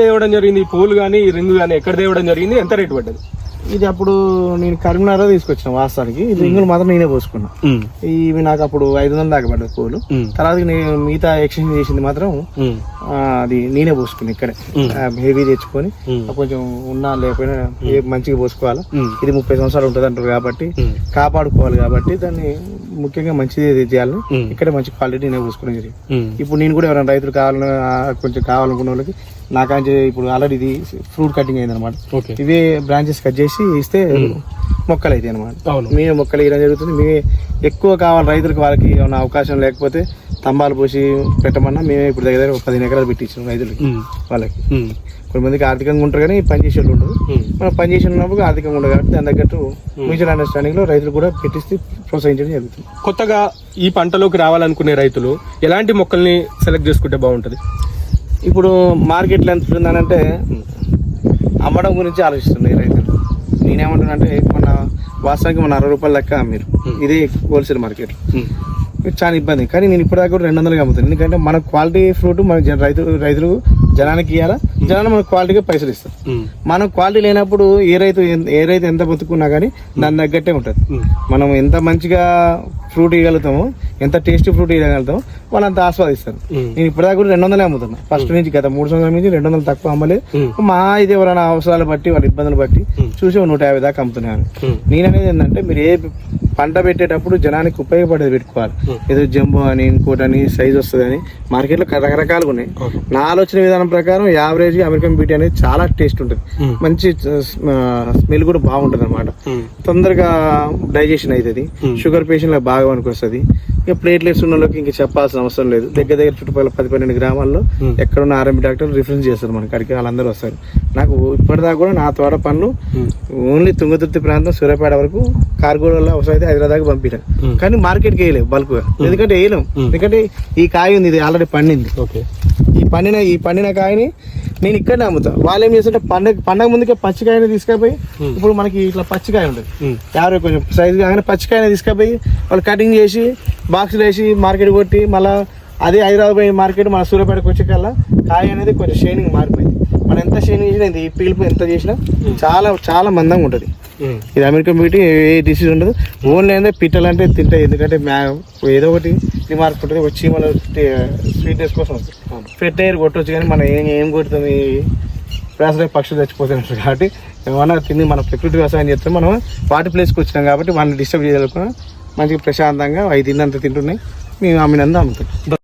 తేవడం జరిగింది ఈ పూలు కానీ ఈ రింగ్ కానీ ఎక్కడ తేవడం జరిగింది ఎంత రేటు పడ్డది? ఇది అప్పుడు నేను కరీంనగర్ తీసుకొచ్చిన వాస్తవానికి. ఇది రింగులు మాత్రం నేనే పోసుకున్నా. ఇవి నాకు అప్పుడు ఐదు వందలు దాకా పడ్డది పూలు. తర్వాత నేను మిగతా ఎక్స్చేంజ్ చేసింది మాత్రం అది నేనే పోసుకున్నా ఇక్కడే. హెవీ తెచ్చుకొని కొంచెం ఉన్నా లేకపోయినా ఏ మంచిగా పోసుకోవాలి. ఇది ముప్పై సంవత్సరాలు ఉంటుంది అంటారు కాబట్టి కాపాడుకోవాలి కాబట్టి దాన్ని ముఖ్యంగా మంచిది చేయాలి ఇక్కడ మంచి క్వాలిటీ నేను పోసుకునే జరిగింది. ఇప్పుడు నేను కూడా ఎవరైనా రైతులు కావాలని కొంచెం కావాలనుకున్న వాళ్ళకి నాకంటే ఇప్పుడు ఆల్రెడీ ఇది ఫ్రూట్ కటింగ్ అయింది అనమాట ఇవే బ్రాంచెస్ కట్ చేసి ఇస్తే మొక్కలు అవుతాయి అనమాట మేమే మొక్కలు వేయడం జరుగుతుంది. మేమే ఎక్కువ కావాలి రైతులకు వాళ్ళకి ఏమైనా అవకాశం లేకపోతే స్తంభాలు పోసి పెట్టమన్నా మేమే ఇప్పుడు దగ్గర దగ్గర ఒక పదిహేను ఎకరాలు పెట్టించాం రైతులకి వాళ్ళకి. కొంతమందికి ఆర్థికంగా ఉంటారు కానీ పని చేసే వాళ్ళు ఉండరు మనం పని చేసి ఉన్నప్పుడు ఆర్థికంగా ఉండదు కాబట్టి దాని తగ్గట్టు మ్యూచువల్ అండర్స్టాండింగ్లో రైతులు కూడా పెట్టిస్తే ప్రోత్సహించడం జరుగుతుంది. కొత్తగా ఈ పంటలోకి రావాలనుకునే రైతులు ఎలాంటి మొక్కల్ని సెలెక్ట్ చేసుకుంటే బాగుంటది? ఇప్పుడు మార్కెట్లో ఎంత ఉందనంటే అమ్మడం గురించి ఆలోచిస్తుంది రైతులు. నేనేమంటున్నానంటే మన వాస్తవానికి మన అరవై రూపాయల లెక్క మీరు ఇది హోల్సేల్ మార్కెట్ ఇది చాలా ఇబ్బంది. కానీ నేను ఇప్పటిదాకా కూడా రెండు వందలకి అమ్ముతాను. ఎందుకంటే మన క్వాలిటీ ఫ్రూట్ మన రైతు రైతులు జనానికి ఇవ్వాలా జనాలు మన క్వాలిటీగా పైసలు ఇస్తారు. మనం క్వాలిటీ లేనప్పుడు ఏ రైతు ఏ రైతు ఎంత బతుకున్నా కానీ దాని తగ్గట్టే ఉంటుంది. మనం ఎంత మంచిగా ఫ్రూట్ ఇవ్వగలుగుతామో ఎంత టేస్టీ ఫ్రూట్ ఇవ్వగలుగుతామో వాళ్ళు అంత ఆస్వాదిస్తారు నేను ఇప్పటిదాకా కూడా రెండు వందలే అమ్ముతున్నా. ఫస్ట్ నుంచి గత మూడు సంవత్సరాల నుంచి రెండు వందలు తక్కువ అమ్మలేదు. మా ఇది ఎవరైనా అవసరాలు బట్టి వాళ్ళ ఇబ్బందులు బట్టి చూసి నూట యాభై దాకా అమ్ముతున్నాను. నేననేది ఏంటంటే మీరు ఏ పంట పెట్టేటప్పుడు జనానికి ఉపయోగపడేది పెట్టుకోవాలి. ఏదో జంబో అని ఇంకోటి అని సైజ్ వస్తుంది అని. మార్కెట్లో రకరకాలుగా ఉన్నాయి. నా ఆలోచన విధానం ప్రకారం యావరేజ్ అమెరికన్ బ్యూటీ అనేది చాలా టేస్ట్ ఉంటుంది. మంచి స్మెల్ కూడా బాగుంటుంది అనమాట తొందరగా డైజెషన్ అవుతుంది షుగర్ పేషెంట్ బాగా పనికి వస్తుంది ఇక ప్లేట్లెట్స్ ఉన్న వాళ్ళకి ఇంకా చెప్పాల్సిన అవసరం లేదు. దగ్గర దగ్గర చుట్టుపక్కల పది పన్నెండు గ్రామాల్లో ఎక్కడున్న ఆర్ఎంపీ డాక్టర్ రిఫరెన్స్ చేస్తారు మన కాడికి వాళ్ళందరూ వస్తారు. నాకు ఇప్పటిదాకా కూడా నా తోట పనులు ఓన్లీ తుంగతుర్తి ప్రాంతం సూర్యాపేట వరకు కార్గోడలో అవసరమైతే హైదరాబాద్ దాకా పంపించాను కానీ మార్కెట్కి వేయలేవు బల్క్గా ఎందుకంటే వేయలేం. ఎందుకంటే ఈ కాయ ఉంది ఇది ఆల్రెడీ పండింది. ఓకే. ఈ పండిన ఈ పండిన కాయని నేను ఇక్కడనే అమ్ముతా. వాళ్ళు ఏం చేస్తుంటే పండగ పండగ ముందుకే పచ్చికాయని తీసుకుపోయి ఇప్పుడు మనకి ఇట్లా పచ్చికాయ ఉంటుంది. యాభై కొంచెం సైజు కాగానే పచ్చికాయని తీసుకుపోయి వాళ్ళు కటింగ్ చేసి బాక్సులు వేసి మార్కెట్ కొట్టి మళ్ళీ అదే హైదరాబాద్ పోయి మార్కెట్ మన సూర్యాపేటకు వచ్చే కల్లా కాయ అనేది కొంచెం షైనింగ్ మారిపోయింది. మనం ఎంత షైనింగ్ చేసినా ఇది పీలుపు ఎంత చేసినా చాలా చాలా మందంగా ఉంటుంది. ఇది అమెరికన్ బ్యూటీ ఏ డిసీజ్ ఉండదు. ఓన్లీ అంటే పిట్టలు అంటే తింటాయి ఎందుకంటే మ్యా ఏదో ఒకటి రిమార్క్ ఉంటుంది. వచ్చి మన స్వీట్నెస్ కోసం వస్తుంది. పెట్టేరు కొట్టవచ్చు కానీ మనం ఏం ఏం కొడుతుంది? వేసవి పక్షులు చచ్చిపోతున్నారు కాబట్టి ఏమన్నా తిని మన ప్రకృతి వ్యవసాయం చేస్తే మనం వాటి ప్లేస్కి వచ్చినాం కాబట్టి వాళ్ళని డిస్టర్బ్ చేయగలుగుతున్నాం మంచిగా ప్రశాంతంగా అవి తిన్నంత తింటున్నాయి. మేము అమ్మినంత అమ్ముతాం